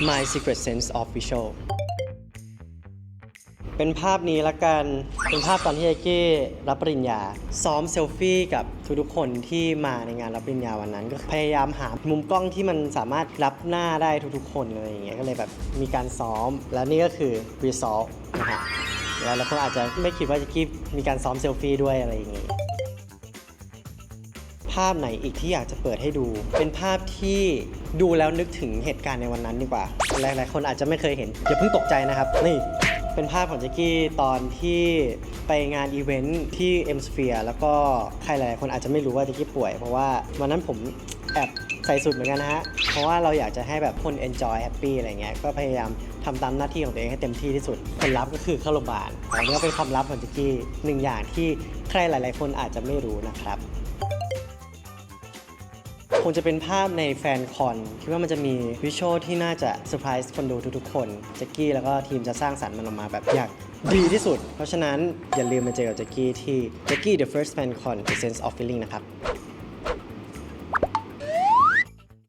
My Secret Sense Official เป็นภาพนี้ละกัน เป็นภาพตอนที่ไอเก้รับปริญญา ซ้อมเซลฟี่กับทุกๆคนที่มาในงานรับปริญญาวันนั้น ก็พยายามหามุมกล้องที่มันสามารถรับหน้าได้ทุกๆ คนเลยอย่างเงี้ย ก็เลยแบบมีการซ้อม แล้วนี่ก็คือ result นะฮะแล้วแล้วคนอาจจะไม่คิดว่าจะกี้มีการซ้อมเซลฟี่ด้วยอะไรอย่างเงี้ย ภาพไหนอีกที่อยากจะเปิดให้ดู เป็นภาพที่ดูแล้วนึกถึงเหตุการณ์ในวันนั้นดีกว่า หลายๆ คนอาจจะไม่เคยเห็น อย่าเพิ่งตกใจนะครับ นี่เป็นภาพของแจ็กกี้ตอนที่ไปงานอีเวนท์ที่ M Sphere แล้วก็ใครหลายๆคนอาจจะไม่รู้ว่าแจ็กกี้ป่วย เพราะว่าวันนั้นผมแอบใส่สุดเหมือนกันนะฮะ เพราะว่าเราอยากจะให้แบบคน enjoy happy อะไรเงี้ย ก็พยายามทำตามหน้าที่ของตัวเองให้เต็มที่ที่สุดผลลัพธ์ก็คือเข้าโรงพยาบาลอันนี้ก็เป็นความลับของแจ็กกี้หนึ่งอย่างที่ใครหลาย ๆ คนอาจจะไม่รู้นะครับ คงจะเป็นภาพในแฟนคอนคิดว่ามันจะมีวิชวลที่น่าจะเซอร์ไพรส์คนดูทุกๆคนแจ็กกี้แล้วก็ทีมจะสร้างสรรค์มันออกมาแบบอย่างดีที่สุด เพราะฉะนั้นอย่าลืมมาเจอกับแจ็กกี้ที่แจ็กกี้ The First Fan Con The Sense of Feeling นะครับ